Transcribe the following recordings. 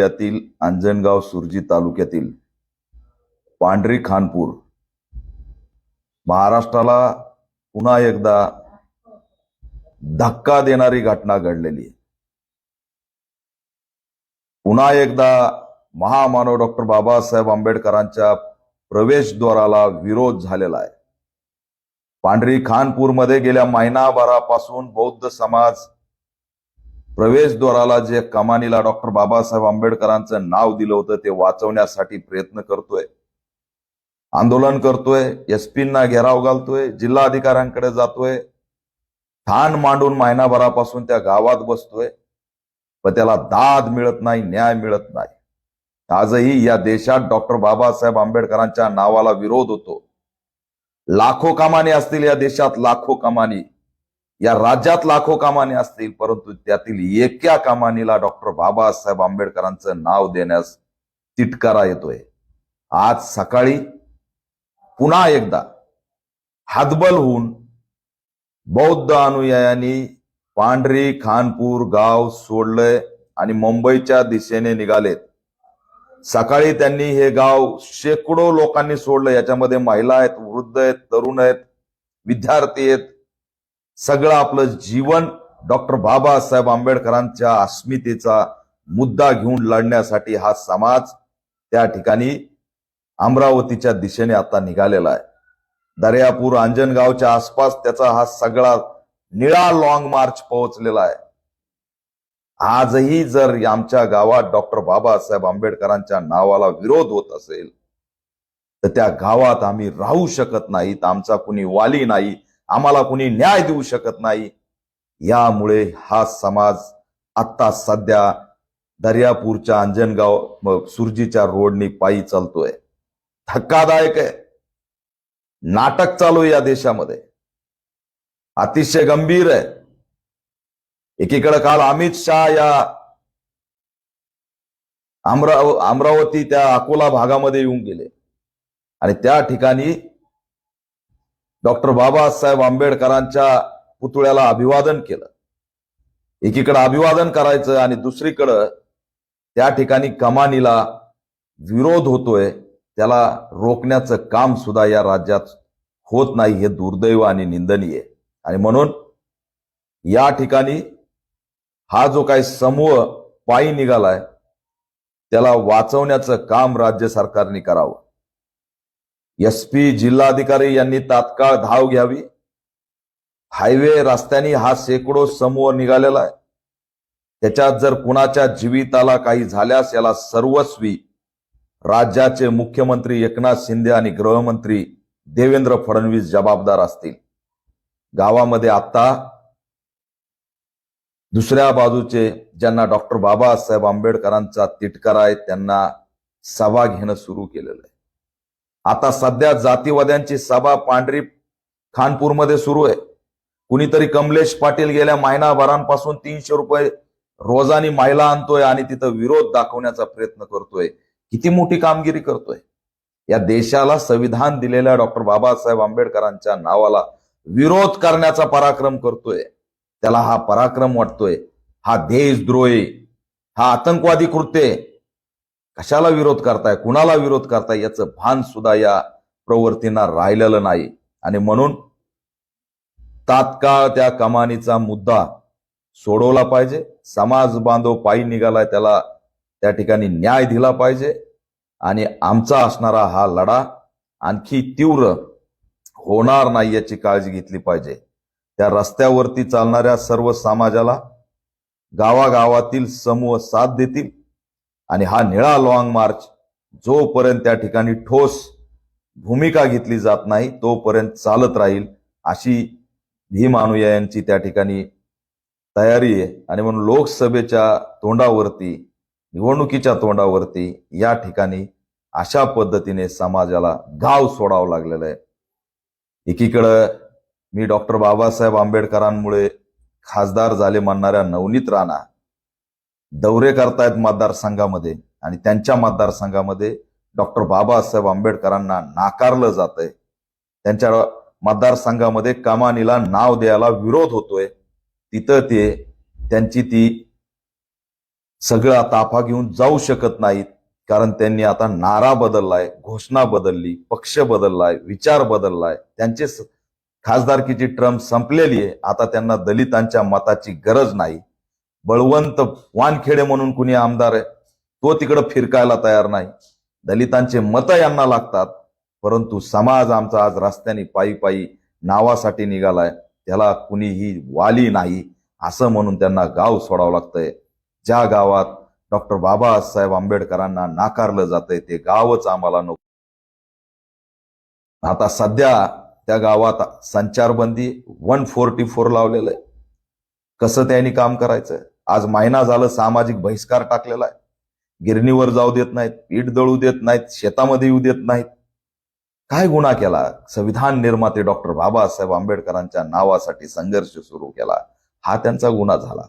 जिल्ह्यातील अंजनगाव सुरजी तालुक्यातील पांढरी खानपूर. महाराष्ट्राला पुन्हा एकदा धक्का देणारी घटना घडलेली आहे. पुन्हा एकदा महामानव डॉक्टर बाबासाहेब आंबेडकरांच्या प्रवेशद्वाराला विरोध झालेला आहे. पांढरी खानपूरमध्ये गेल्या महिनाभरापासून बौद्ध समाज प्रवेशद्वाराला जे कमानीला डॉक्टर बाबासाहेब आंबेडकरांचं नाव दिलं होतं ते वाचवण्यासाठी प्रयत्न करतोय. आंदोलन करतोय एसपींना घेराव घालतोय जिल्हाधिकाऱ्यांकडे जातोय. ठाण मांडून महिनाभरापासून त्या गावात बसतोय. पण त्याला दाद मिळत नाही न्याय मिळत नाही. आजही या देशात डॉक्टर बाबासाहेब आंबेडकरांच्या नावाला विरोध होतो. लाखो कमानी असतील या देशात लाखो कमानी. या राज्यात लाखो कामाने असतील परंतु त्यातील एका कामानीला डॉक्टर बाबासाहेब आंबेडकरांचं नाव देण्यास तिटकारा येतोय. आज सकाळी पुन्हा एकदा हातबल होऊन बौद्ध अनुयायांनी पांढरी खानपूर गाव सोडलंय आणि मुंबईच्या दिशेने निघालेत. सकाळी त्यांनी हे गाव शेकडो लोकांनी सोडलं. याच्यामध्ये महिला आहेत वृद्ध आहेत तरुण आहेत विद्यार्थी आहेत सगळं आपलं जीवन डॉक्टर बाबासाहेब आंबेडकरांच्या अस्मितेचा मुद्दा घेऊन लढण्यासाठी हा समाज त्या ठिकाणी अमरावतीच्या दिशेने आता निघालेला आहे. दर्यापूर अंजनगावच्या आसपास त्याचा हा सगळा निळा लॉंग मार्च पोहोचलेला आहे. आजही जर आमच्या गावात डॉक्टर बाबासाहेब आंबेडकरांच्या नावाला विरोध होत असेल तर त्या गावात आम्ही राहू शकत नाहीत आमचा कुणी वाली नाही. आम्हाला कुणी न्याय देऊ शकत नाही. यामुळे हा समाज आत्ता सध्या दर्यापूरच्या अंजनगाव सुरजीच्या रोडनी पायी चालतोय. धक्कादायक आहे. नाटक चालू आहे या देशामध्ये. अतिशय गंभीर आहे. एकीकडे काल अमित शहा या अमराव अमरावती त्या अकोला भागामध्ये येऊन गेले. आणि त्या ठिकाणी डॉक्टर बाबासाहेब आंबेडकरांच्या पुतळ्याला अभिवादन केलं. एकीकडे अभिवादन करायचं आणि दुसरीकडं त्या ठिकाणी कमानीला विरोध होतोय त्याला रोखण्याचं काम सुद्धा या राज्यात होत नाही हे दुर्दैव आणि निंदनीय. आणि म्हणून या ठिकाणी हा जो काही समूह पायी निघालाय त्याला वाचवण्याचं काम राज्य सरकारने करावं. एस पी जिल्हाधिकारी यांनी तात्काळ धाव घ्यावी. हायवे रस्त्याने हा शेकडो समूह निघालेला आहे. त्याच्यात जर कुणाच्या जीविताला काही झाल्यास याला सर्वस्वी राज्याचे मुख्यमंत्री एकनाथ शिंदे आणि गृहमंत्री देवेंद्र फडणवीस जबाबदार असतील. गावामध्ये आता दुसऱ्या बाजूचे ज्यांना डॉक्टर बाबासाहेब आंबेडकरांचा तिटकारा आहे त्यांना सभा घेणं सुरू केलेलं आहे. आता सध्या जातीवाद्यांची सभा पांढरी खानपूरमध्ये सुरू आहे. कुणीतरी कमलेश पाटील गेल्या महिनाभरांपासून तीनशे रुपये रोजानी महिला आणतोय आणि तिथं विरोध दाखवण्याचा प्रयत्न करतोय. किती मोठी कामगिरी करतोय? या देशाला संविधान दिलेल्या डॉक्टर बाबासाहेब आंबेडकरांच्या नावाला विरोध करण्याचा पराक्रम करतोय. त्याला हा पराक्रम वाटतोय. हा देशद्रोही. हा आतंकवादी कृत्य आहे. कशाला विरोध करताय कुणाला विरोध करताय याचं भान सुद्धा या प्रवृत्तींना राहिलेलं नाही. आणि म्हणून तात्काळ त्या कमानीचा मुद्दा सोडवला पाहिजे. समाज बांधव पायी निघालाय त्याला त्या ठिकाणी न्याय दिला पाहिजे. आणि आमचा असणारा हा लढा आणखी तीव्र होणार नाही याची काळजी घेतली पाहिजे. त्या रस्त्यावरती चालणाऱ्या सर्व समाजाला गावागावातील समूह साथ देतील. आणि हा निळा लॉंग मार्च जोपर्यंत त्या ठिकाणी ठोस भूमिका घेतली जात नाही तोपर्यंत चालत राहील अशी भीम अनुयायांची त्या ठिकाणी तयारी आहे. आणि म्हणून लोकसभेच्या तोंडावरती निवडणुकीच्या तोंडावरती या ठिकाणी अशा पद्धतीने समाजाला गाव सोडावं लागलेलं आहे. एकीकडं मी डॉक्टर बाबासाहेब आंबेडकरांमुळे खासदार झाले म्हणणाऱ्या नवनीत राणा दौरे करतायत मतदारसंघामध्ये आणि त्यांच्या मतदारसंघामध्ये डॉक्टर बाबासाहेब आंबेडकरांना नाकारलं जात आहे त्यांच्या मतदारसंघामध्ये कमानीला नाव द्यायला विरोध होतोय. तिथं ते त्यांची ती सगळा ताफा घेऊन जाऊ शकत नाहीत कारण त्यांनी आता नारा बदललाय घोषणा बदलली पक्ष बदललाय विचार बदललाय. त्यांचे खासदारकीची ट्रम संपलेली आहे. आता त्यांना दलितांच्या मताची गरज नाही. बळवंत वानखेडे म्हणून कुणी आमदार आहे तो तिकडं फिरकायला तयार नाही. दलितांचे मत यांना लागतात परंतु समाज आमचा आज रस्त्याने पायी पायी नावासाठी निघालाय त्याला कुणीही वाली नाही असं म्हणून त्यांना गाव सोडावं लागतंय. ज्या गावात डॉक्टर बाबासाहेब आंबेडकरांना नाकारलं जातंय ते गावच आम्हाला नको. आता सध्या त्या गावात संचारबंदी वन फोर्टी फोर लावलेलं आहे. कसं त्यांनी काम करायचं आज मायना झालं सामाजिक बहिष्कार टाकलेला आहे. गिरणीवर जाऊ देत नाहीत पीठ दळू देत नाहीत शेतामध्ये येऊ देत नाहीत. काय गुन्हा केला? संविधान निर्माते डॉक्टर बाबासाहेब आंबेडकरांच्या नावासाठी संघर्ष सुरू केला. हा त्यांचा गुन्हा झाला.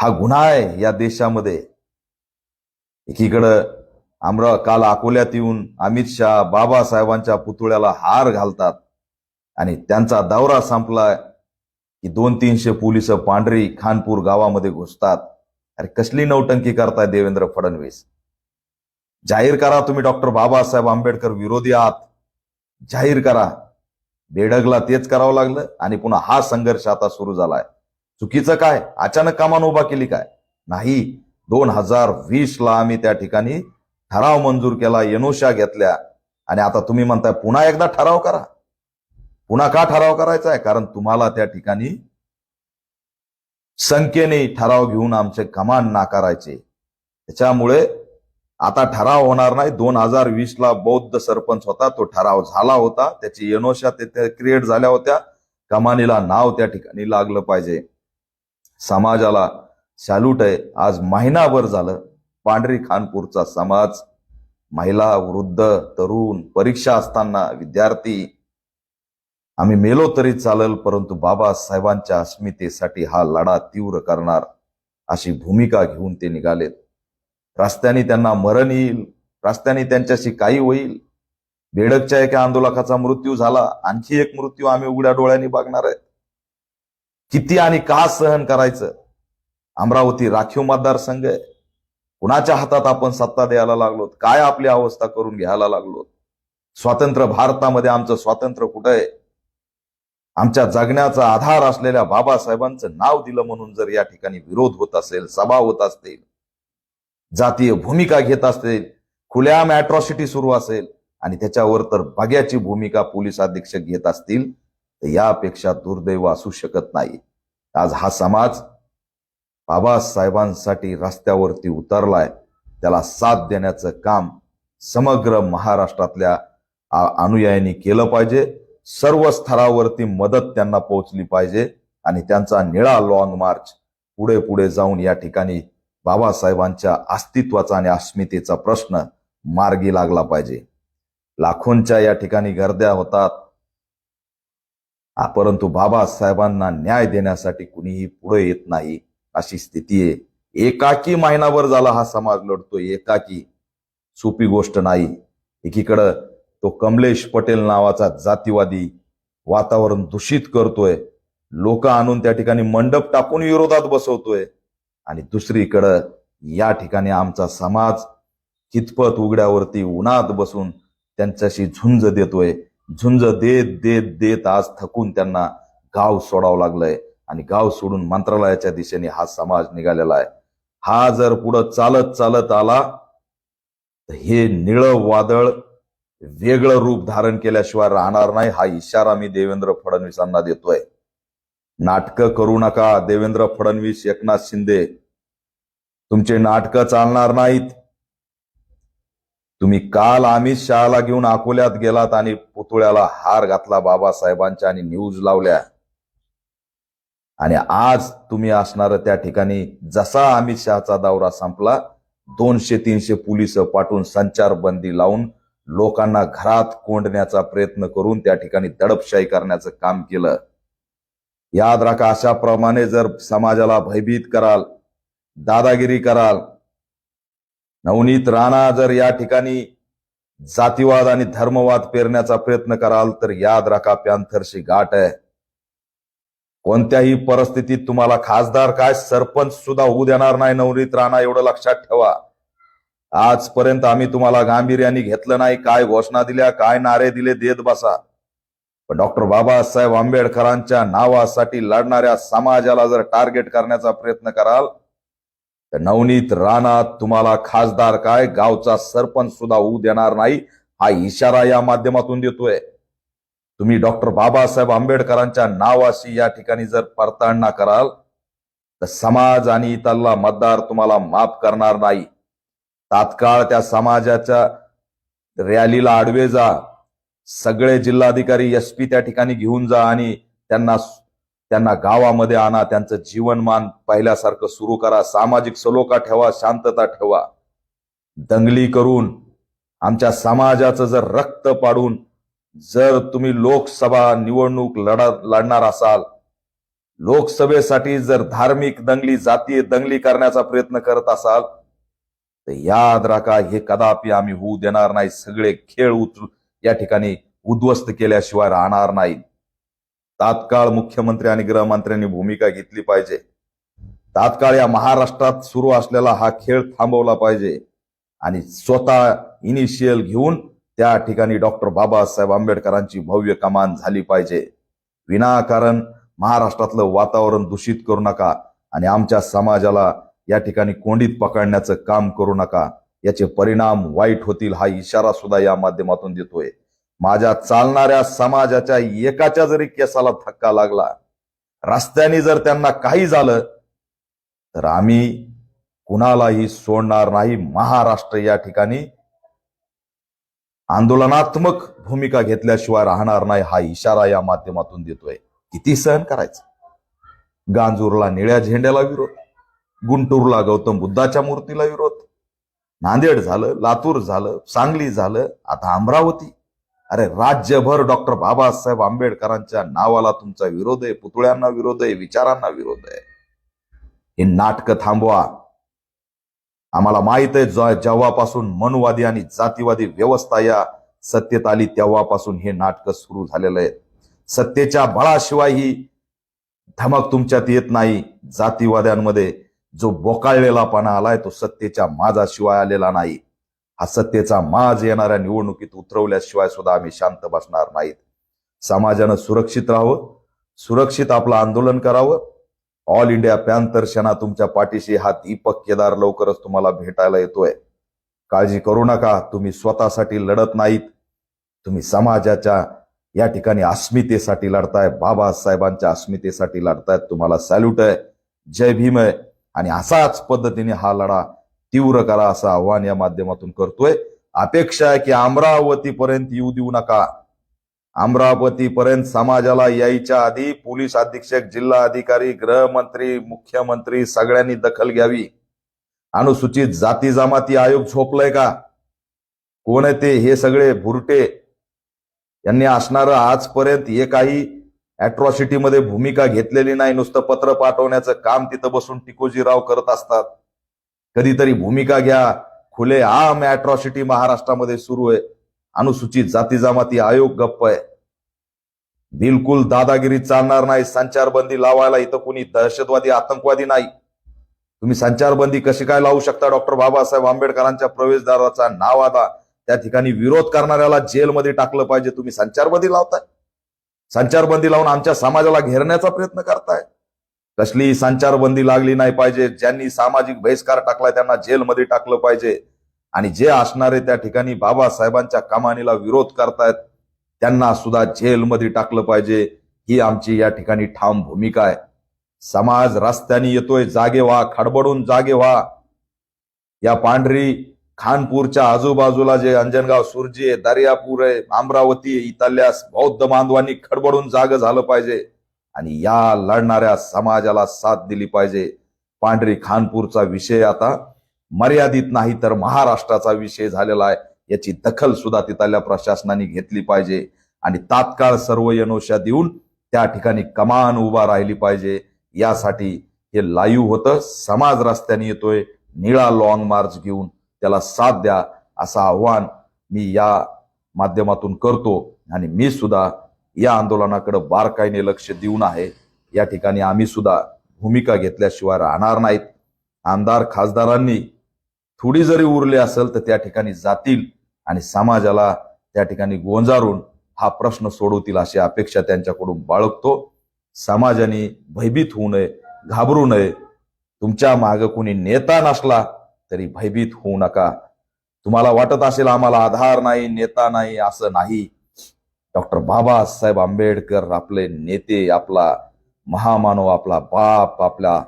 हा गुन्हा आहे या देशामध्ये. एकीकडं आमरा काल अकोल्यात येऊन अमित शहा बाबासाहेबांच्या पुतळ्याला हार घालतात आणि त्यांचा दौरा संपला की दोन तीनशे पोलीस पांढरी खानपूर गावामध्ये घुसतात. अरे कसली नौटंकी करताय देवेंद्र फडणवीस? जाहीर करा तुम्ही डॉक्टर बाबासाहेब आंबेडकर विरोधी आहात. जाहीर करा. बेडगला तेच करावं लागलं आणि पुन्हा हा संघर्ष आता सुरू झालाय. चुकीचं काय? अचानक कामान उभा केली काय? नाही. दोन हजार वीस ला आम्ही त्या ठिकाणी ठराव मंजूर केला येनोशा घेतल्या. आणि आता तुम्ही म्हणताय पुन्हा एकदा ठराव करा. पुन्हा का ठराव करायचा आहे कारण तुम्हाला त्या ठिकाणी संख्येने ठराव घेऊन आमचे कमान नाकारायचे. त्याच्यामुळे आता ठराव होणार नाही. दोन हजार वीस ला बौद्ध सरपंच होता तो ठराव झाला होता. त्याची येनोशा ते क्रिएट झाल्या होत्या. कमानीला नाव त्या ठिकाणी लागलं पाहिजे. समाजाला सॅल्यूट आहे. आज महिनाभर झालं. पांढरी खानपूरचा समाज महिला वृद्ध तरुण परीक्षा असताना विद्यार्थी आम्ही मेलो तरी चालेल परंतु बाबासाहेबांच्या अस्मितेसाठी हा लढा तीव्र करणार अशी भूमिका घेऊन ते निघालेत. रस्त्याने त्यांना मरण येईल रस्त्याने त्यांच्याशी काही होईल. बेडकच्या एका आंदोलकाचा मृत्यू झाला आणखी एक मृत्यू आम्ही उघड्या डोळ्यांनी बघणार आहे किती आणि का सहन करायचं? अमरावती राखीव मतदारसंघ आहे. कुणाच्या हातात आपण सत्ता द्यायला लागलो काय आपली अवस्था करून घ्यायला लागलो स्वातंत्र्य भारतामध्ये आमचं स्वातंत्र्य कुठं आहे? आमच्या जगण्याचा आधार असलेल्या बाबासाहेबांचं नाव दिलं म्हणून जर या ठिकाणी विरोध होत असेल सभा होत असतील जातीय भूमिका घेत असतील खुल्याम अॅट्रॉसिटी सुरू असेल आणि त्याच्यावर तर बग्याची भूमिका पोलीस अधीक्षक घेत असतील तर यापेक्षा दुर्दैव असू शकत नाही. आज हा समाज बाबासाहेबांसाठी रस्त्यावरती उतरलाय. त्याला साथ देण्याचं काम समग्र महाराष्ट्रातल्या अनुयायांनी केलं पाहिजे. सर्व स्तरावरती मदत त्यांना पोहोचली पाहिजे आणि त्यांचा निळा लॉंग मार्च पुढे पुढे जाऊन या ठिकाणी बाबासाहेबांच्या अस्तित्वाचा आणि अस्मितेचा प्रश्न मार्गी लागला पाहिजे. लाखोंच्या या ठिकाणी गर्द्या होतात. परंतु बाबासाहेबांना न्याय देण्यासाठी कुणीही पुढे येत नाही अशी स्थिती आहे. एकाकी महिनाभर झाला हा समाज लढतो एकाकी सोपी गोष्ट नाही. एकीकडं तो कमलेश पटेल नावाचा जातीवादी वातावरण दूषित करतोय. लोक आणून त्या ठिकाणी मंडप टाकून विरोधात बसवतोय. आणि दुसरीकडं या ठिकाणी आमचा समाज कितपत उघड्यावरती उन्हात बसून त्यांच्याशी झुंज देतोय. झुंज देत देत देत आज थकून त्यांना गाव सोडावं लागलंय. आणि गाव सोडून मंत्रालयाच्या दिशेने हा समाज निघालेला आहे. हा जर पुढं चालत चालत आला तर हे निळं वादळ वेगळं रूप धारण केल्याशिवाय राहणार नाही हा इशारा मी देवेंद्र फडणवीसांना देतोय. नाटकं करू नका देवेंद्र फडणवीस एकनाथ शिंदे. तुमचे नाटकं चालणार नाहीत. तुम्ही काल अमित शहाला घेऊन अकोल्यात गेलात आणि पुतळ्याला हार घातला बाबासाहेबांच्या आणि न्यूज लावल्या. आणि आज तुम्ही असणार त्या ठिकाणी जसा अमित शहाचा दौरा संपला दोनशे तीनशे पोलीस पाठवून संचारबंदी लावून लोकांना घरात कोंडण्याचा प्रयत्न करून त्या ठिकाणी दडपशाही करण्याचं काम केलं. याद राखा अशाप्रमाणे जर समाजाला भयभीत कराल दादागिरी कराल नवनीत राणा जर या ठिकाणी जातीवाद आणि धर्मवाद पेरण्याचा प्रयत्न कराल तर याद राखा पॅन्थरशी गाठ आहे. कोणत्याही परिस्थितीत तुम्हाला खासदार काय सरपंच सुद्धा होऊ देणार नाही नवनीत राणा एवढं लक्षात ठेवा. आजपर्यंत आम्ही तुम्हाला गांभीर्याने घेतलं नाही काय घोषणा दिल्या काय नारे दिले देत बसा. पण डॉक्टर बाबासाहेब आंबेडकरांच्या नावासाठी लढणाऱ्या समाजाला जर टार्गेट करण्याचा प्रयत्न कराल तर नवनीत राणा तुम्हाला खासदार काय गावचा सरपंच सुद्धा होऊ देणार नाही हा इशारा या माध्यमातून देतोय. तुम्ही डॉक्टर बाबासाहेब आंबेडकरांच्या नावाशी या ठिकाणी जर पडताळणा कराल तर समाज आणि इतरला मतदार तुम्हाला माफ करणार नाही. तात्काळ त्या समाजाच्या रॅलीला आडवे जा. सगळे जिल्हाधिकारी एस पी त्या ठिकाणी घेऊन जा आणि त्यांना त्यांना गावामध्ये आणा त्यांचं जीवनमान पहिल्यासारखं सुरू करा. सामाजिक सलोखा ठेवा शांतता ठेवा. दंगली करून आमच्या समाजाचं जर रक्त पाडून जर तुम्ही लोकसभा निवडणूक लढा लढणार असाल लोकसभेसाठी जर धार्मिक दंगली जातीय दंगली करण्याचा प्रयत्न करत असाल तर याद राखा हे कदापि आम्ही होऊ देणार नाही. सगळे खेळ उचलू या ठिकाणी उद्ध्वस्त केल्याशिवाय राहणार नाही. तात्काळ मुख्यमंत्री आणि गृहमंत्र्यांनी भूमिका घेतली पाहिजे. तात्काळ या महाराष्ट्रात सुरू असलेला हा खेळ थांबवला पाहिजे. आणि स्वतः इनिशियल घेऊन त्या ठिकाणी डॉक्टर बाबासाहेब आंबेडकरांची भव्य कमान झाली पाहिजे. विनाकारण महाराष्ट्रातलं वातावरण दूषित करू नका आणि आमच्या समाजाला या ठिकाणी कोंडीत पकडण्याचं काम करू नका. याचे परिणाम वाईट होतील हा इशारा सुद्धा या माध्यमातून देतोय. माझ्या चालणाऱ्या समाजाच्या एकाच्या जरी केसाला धक्का लागला रस्त्याने जर त्यांना काही झालं तर आम्ही कुणालाही सोडणार नाही. महाराष्ट्र या ठिकाणी आंदोलनात्मक भूमिका घेतल्याशिवाय राहणार नाही हा इशारा या माध्यमातून देतोय. किती सहन करायचं? गांजूरला निळ्या झेंड्याला विरोध. गुंटूरला गौतम बुद्धाच्या मूर्तीला विरोध. नांदेड झालं लातूर झालं सांगली झालं आता अमरावती. अरे राज्यभर डॉक्टर बाबासाहेब आंबेडकरांच्या नावाला तुमचा विरोध आहे पुतळ्यांना विरोध आहे विचारांना विरोध आहे. हे नाटकं थांबवा. आम्हाला माहीत आहे जो जेव्हापासून मनवादी आणि जातीवादी व्यवस्था या सत्तेत आली तेव्हापासून हे नाटक सुरू झालेलं आहे. सत्तेच्या बळाशिवाय ही धमक तुमच्यात येत नाही जातीवाद्यांमध्ये जो बोकाळलेलापणा आलाय तो सत्तेच्या माजाशिवाय आलेला नाही. हा सत्तेचा माज येणाऱ्या निवडणुकीत उतरवल्याशिवाय सुद्धा आम्ही शांत बसणार नाहीत. समाजानं सुरक्षित राहावं सुरक्षित आपलं आंदोलन करावं. ऑल इंडिया पॅन्थर सेना तुमच्या पाठीशी हा दीपक केदार लवकरच तुम्हाला भेटायला येतोय. काळजी करू नका तुम्ही स्वतःसाठी लढत नाहीत. तुम्ही समाजाच्या या ठिकाणी अस्मितेसाठी लढताय बाबासाहेबांच्या अस्मितेसाठी लढतायत. तुम्हाला सॅल्यूट आहे. जय भीम आहे. आणि असाच पद्धतीने हा लढा तीव्र करा असं आव्हान या माध्यमातून करतोय. अपेक्षा आहे की अमरावतीपर्यंत येऊ देऊ नका. अमरावतीपर्यंत समाजाला यायच्या आधी पोलीस अधीक्षक जिल्हा अधिकारी गृहमंत्री मुख्यमंत्री सगळ्यांनी दखल घ्यावी. अनुसूचित जाती जमाती आयोग झोपलंय का? कोण आहे ते? हे सगळे भुरटे. यांनी असणारं आजपर्यंत एकाही अॅट्रॉसिटीमध्ये भूमिका घेतलेली नाही नुसतं पत्र पाठवण्याचं काम तिथं बसून टिकोजीराव करत असतात. कधीतरी भूमिका घ्या खुले आम अॅट्रॉसिटी महाराष्ट्रामध्ये सुरू आहे. अनुसूचित जाती जमाती आयोग गप्प आहे. बिलकुल दादागिरी चालणार नाही संचारबंदी लावायला इथं कुणी दहशतवादी आतंकवादी नाही. तुम्ही संचारबंदी कशी काय लावू शकता? डॉक्टर बाबासाहेब आंबेडकरांच्या प्रवेशद्वाराचा नाव आता त्या ठिकाणी विरोध करणाऱ्याला जेलमध्ये टाकलं पाहिजे तुम्ही संचारबंदी लावताय. संचारबंदी लावून आमच्या समाजाला घेरण्याचा प्रयत्न करताय. कसली संचारबंदी लागली नाही पाहिजे. ज्यांनी सामाजिक बहिष्कार टाकलाय त्यांना जेलमध्ये टाकलं पाहिजे. आणि जे असणारे त्या ठिकाणी बाबासाहेबांच्या कमानीला विरोध करतायत त्यांना सुद्धा जेलमध्ये टाकलं पाहिजे. ही आमची या ठिकाणी ठाम भूमिका आहे. समाज रस्त्याने येतोय. जागे व्हा. खडबडून जागे व्हा. या पांढरी खानपूरच्या आजूबाजूला जे अंजनगाव सुरजी आहे दर्यापूर आहे अमरावती आहे, इथल्या बौद्ध बांधवांनी खडबडून जाग झालं पाहिजे आणि या लढणाऱ्या समाजाला साथ दिली पाहिजे. पांढरी खानपूरचा विषय आता मर्यादित नाही तर महाराष्ट्राचा विषय झालेला आहे. याची दखल सुद्धा तिथल्या प्रशासनाने घेतली पाहिजे आणि तात्काळ सर्व यनोशा देऊन त्या ठिकाणी कमान उभा राहिली पाहिजे. यासाठी हे लाईव्ह होतं. समाज रस्त्याने येतोय. निळा लॉंग मार्च घेऊन त्याला साथ द्या असं आव्हान मी या माध्यमातून करतो. आणि मी सुद्धा या आंदोलनाकडे बारकाईने लक्ष देऊन आहे. या ठिकाणी आम्ही सुद्धा भूमिका घेतल्याशिवाय राहणार नाहीत. आमदार खासदारांनी थोडी जरी उरली असेल तर त्या ठिकाणी जातील आणि समाजाला त्या ठिकाणी गोंजारून हा प्रश्न सोडवतील अशी अपेक्षा त्यांच्याकडून बाळगतो. समाजाने भयभीत होऊ नये घाबरू नये. तुमच्या मागे कोणी नेता नसला तरी भयभीत होऊ नका. तुम्हाला वाटत असेल आम्हाला आधार नाही नेता नाही असं नाही. डॉक्टर बाबासाहेब आंबेडकर आपले नेते आपला महामानव आपला बाप आपला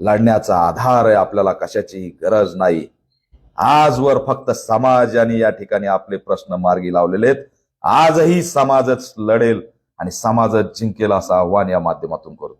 लढण्याचा आधार आहे आपल्याला कशाची गरज नाही. आजवर फक्त समाजाने या ठिकाणी आपले प्रश्न मार्गी लावलेले आहेत. आजही समाजच लढेल आणि समाजच जिंकेल असं आव्हान या माध्यमातून करतो